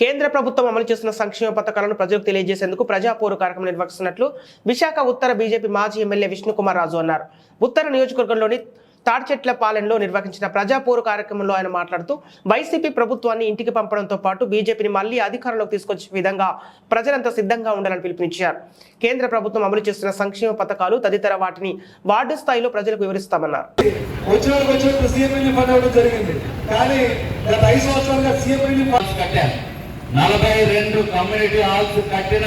కేంద్ర ప్రభుత్వం అమలు చేస్తున్న సంక్షేమ పథకాలను ప్రజలకు తెలియజేసేందుకు ప్రజాపోరు కార్యక్రమం నిర్వహిస్తున్నట్లు విశాఖ ఉత్తర బీజేపీ మాజీ ఎమ్మెల్యే విష్ణుకుమార్ రాజు అన్నారు. ఉత్తర నియోజకవర్గంలోని తాడ్చెట్ల పాలెంలో నిర్వహించిన ప్రజాపోరు కార్యక్రమంలో ఆయన మాట్లాడుతూ వైసీపీ ప్రభుత్వాన్ని ఇంటికి పంపడంతో పాటు బీజేపీని మళ్ళీ అధికారంలోకి తీసుకొచ్చే విధంగా ప్రజలంతా సిద్ధంగా ఉండాలని పిలుపునిచ్చారు. కేంద్ర ప్రభుత్వం అమలు చేస్తున్న సంక్షేమ పథకాలు తదితర వాటిని వార్డు స్థాయిలో ప్రజలకు వివరిస్తామన్నారు. కానీ గత నలభై రెండు కమ్యూనిటీ హాల్స్ కట్టిన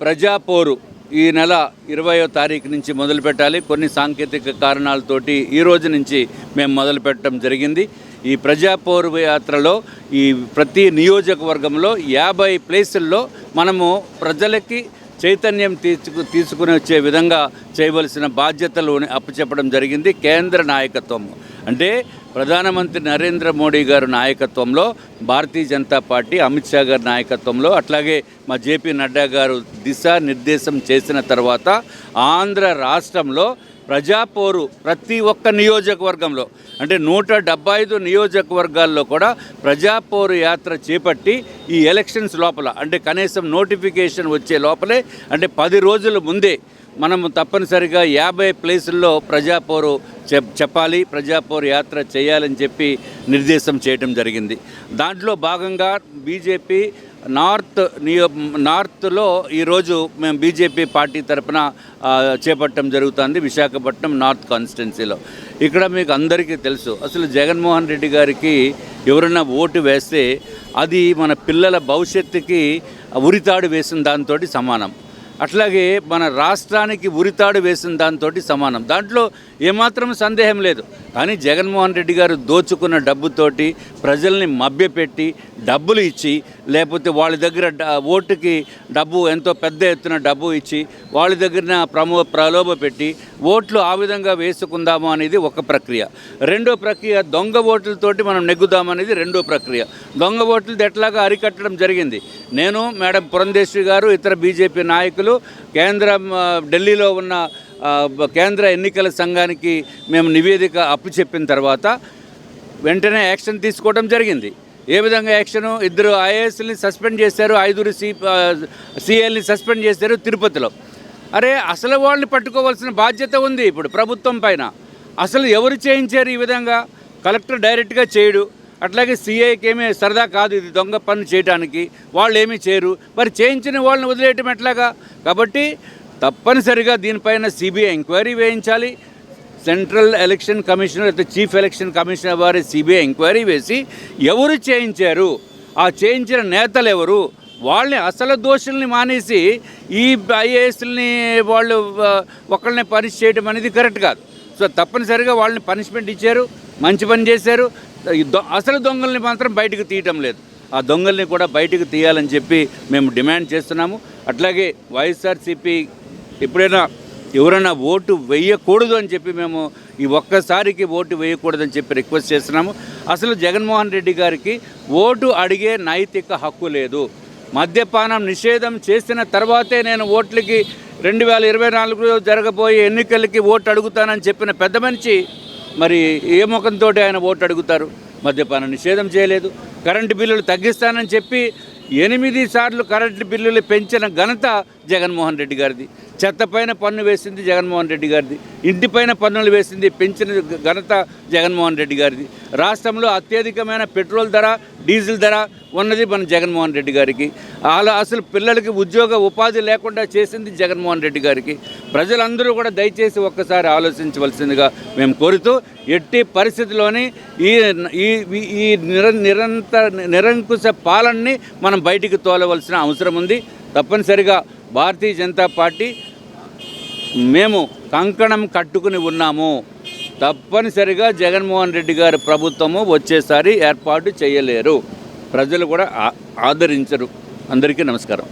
ప్రజాపోరు ఈ నెల ఇరవయో తారీఖు నుంచి మొదలు పెట్టాలి కొన్ని సాంకేతిక కారణాలతోటి ఈ రోజు నుంచి మేము మొదలు పెట్టడం జరిగింది. ఈ ప్రజాపోరు యాత్రలో ఈ ప్రతి నియోజకవర్గంలో యాభై ప్లేసుల్లో మనము ప్రజలకి చైతన్యం తీసుకు తీసుకుని వచ్చే విధంగా చేయవలసిన బాధ్యతలు అప్పచెప్పడం జరిగింది కేంద్ర నాయకత్వం అంటే ప్రధానమంత్రి నరేంద్ర మోడీ గారి నాయకత్వంలో భారతీయ జనతా పార్టీ అమిత్ షా గారి నాయకత్వంలో అట్లాగే మా జేపీ నడ్డా గారు దిశానిర్దేశం చేసిన తర్వాత ఆంధ్ర రాష్ట్రంలో ప్రజాపోరు ప్రతి ఒక్క నియోజకవర్గంలో అంటే నూట డెబ్బై ఐదు నియోజకవర్గాల్లో కూడా ప్రజాపోరు యాత్ర చేపట్టి ఈ ఎలక్షన్స్ లోపల అంటే కనీసం నోటిఫికేషన్ వచ్చే లోపలే అంటే పది రోజుల ముందే మనం తప్పనిసరిగా యాభై ప్లేసుల్లో ప్రజాపోరు చెప్ చెప్పాలి ప్రజాపోరు యాత్ర చేయాలని చెప్పి నిర్దేశం చేయడం జరిగింది. దాంట్లో భాగంగా బీజేపీ నార్త్ నియో నార్త్లో ఈరోజు మేము బీజేపీ పార్టీ తరఫున చేపట్టడం జరుగుతుంది విశాఖపట్నం నార్త్ కాన్స్టిట్యున్సీలో. ఇక్కడ మీకు అందరికీ తెలుసు అసలు జగన్మోహన్ రెడ్డి గారికి ఎవరైనా ఓటు వేస్తే అది మన పిల్లల భవిష్యత్తుకి ఉరితాడు వేసిన దాంతో సమానం. అట్లాగే మన రాష్ట్రానికి ఉరితాడు వేసిన దాంతో సమానం. దాంట్లో ఏమాత్రం సందేహం లేదు. కానీ జగన్మోహన్ రెడ్డి గారు దోచుకున్న డబ్బుతోటి ప్రజల్ని మభ్యపెట్టి డబ్బులు ఇచ్చి లేకపోతే వాళ్ళ దగ్గర డ- ఓటుకి డబ్బు ఎంతో పెద్ద ఎత్తున డబ్బు ఇచ్చి వాళ్ళ దగ్గర ప్రమో ప్రలోభ పెట్టి ఓట్లు ఆ విధంగా వేసుకుందాము అనేది ఒక ప్రక్రియ. రెండో ప్రక్రియ దొంగ ఓట్లతోటి మనం నెగ్గుదామనేది రెండో ప్రక్రియ. దొంగ ఓట్లది ఎట్లాగా అరికట్టడం జరిగింది? నేను మేడం పురంధేశ్వరి గారు ఇతర బీజేపీ నాయకులు కేంద్ర ఢిల్లీలో ఉన్న కేంద్ర ఎన్నికల సంఘానికి మేము నివేదిక అప్పు చెప్పిన తర్వాత వెంటనే యాక్షన్ తీసుకోవడం జరిగింది. ఏ విధంగా యాక్షను? ఇద్దరు ఐఏఎస్ని సస్పెండ్ చేశారు ఐదుగురు సి సిఎల్ని సస్పెండ్ చేశారు తిరుపతిలో. అరే అసలు వాళ్ళని పట్టుకోవాల్సిన బాధ్యత ఉంది ఇప్పుడు ప్రభుత్వం పైన. అసలు ఎవరు చేయించారు ఈ విధంగా? కలెక్టర్ డైరెక్ట్గా చేయడు. అట్లాగే సిఐకి ఏమీ సరదా కాదు ఇది దొంగ పని చేయడానికి వాళ్ళు ఏమీ చేయరు. మరి చేయించిన వాళ్ళని వదిలేయటం ఎట్లాగా? కాబట్టి తప్పనిసరిగా దీనిపైన సిబిఐ ఎంక్వైరీ వేయించాలి. సెంట్రల్ ఎలక్షన్ కమిషనర్ అయితే చీఫ్ ఎలక్షన్ కమిషనర్ వారి సిబిఐ ఎంక్వైరీ వేసి ఎవరు చేయించారు? ఆ చేయించిన నేతలు ఎవరు? వాళ్ళని అసలు దోషుల్ని మానేసి ఈ ఐఏఎస్ని వాళ్ళు ఒకళ్ళని పనిష్ చేయడం అనేది కరెక్ట్ కాదు. సో తప్పనిసరిగా వాళ్ళని పనిష్మెంట్ ఇచ్చారు మంచి పని చేశారు. అసలు దొంగల్ని మాత్రం బయటకు తీయటం లేదు. ఆ దొంగల్ని కూడా బయటకు తీయాలని చెప్పి మేము డిమాండ్ చేస్తున్నాము. అట్లాగే వైఎస్ఆర్సీపీ ఎప్పుడైనా ఎవరైనా ఓటు వేయకూడదు అని చెప్పి మేము ఈ ఒక్కసారికి ఓటు వేయకూడదని చెప్పి రిక్వెస్ట్ చేస్తున్నాము. అసలు జగన్మోహన్ రెడ్డి గారికి ఓటు అడిగే నైతిక హక్కు లేదు. మద్యపానం నిషేధం చేసిన తర్వాతే నేను ఓట్లకి రెండు వేల ఇరవై నాలుగులో జరగబోయే ఎన్నికలకి ఓటు అడుగుతానని చెప్పిన పెద్ద మనిషి మరి ఏ ముఖంతో ఆయన ఓటు అడుగుతారు? మద్యపానం నిషేధం చేయలేదు. కరెంటు బిల్లులు తగ్గిస్తానని చెప్పి ఎనిమిది సార్లు కరెంటు బిల్లులు పెంచిన ఘనత జగన్మోహన్ రెడ్డి గారిది. చెత్త పైన పన్ను వేసింది జగన్మోహన్ రెడ్డి గారిది. ఇంటిపైన పన్నులు వేసింది పెంచిన ఘనత జగన్మోహన్ రెడ్డి గారిది. రాష్ట్రంలో అత్యధికమైన పెట్రోల్ ధర డీజిల్ ధర ఉన్నది మన జగన్మోహన్ రెడ్డి గారికి. అలా అసలు పిల్లలకి ఉద్యోగ ఉపాధి లేకుండా చేసింది జగన్మోహన్ రెడ్డి గారికి. ప్రజలందరూ కూడా దయచేసి ఒక్కసారి ఆలోచించవలసిందిగా మేము కోరుతూ ఎట్టి పరిస్థితిలోని ఈ ఈ ఈ నిర నిరంతర నిరంకుశ పాలనని మనం బయటికి తోలవలసిన అవసరం ఉంది. తప్పనిసరిగా భారతీయ జనతా పార్టీ మేము కంకణం కట్టుకుని ఉన్నాము. తప్పనిసరిగా జగన్మోహన్ రెడ్డి గారి ప్రభుత్వము వచ్చేసారి ఏర్పాటు చేయలేరు. ప్రజలు కూడా ఆదరించరు. అందరికీ నమస్కారం.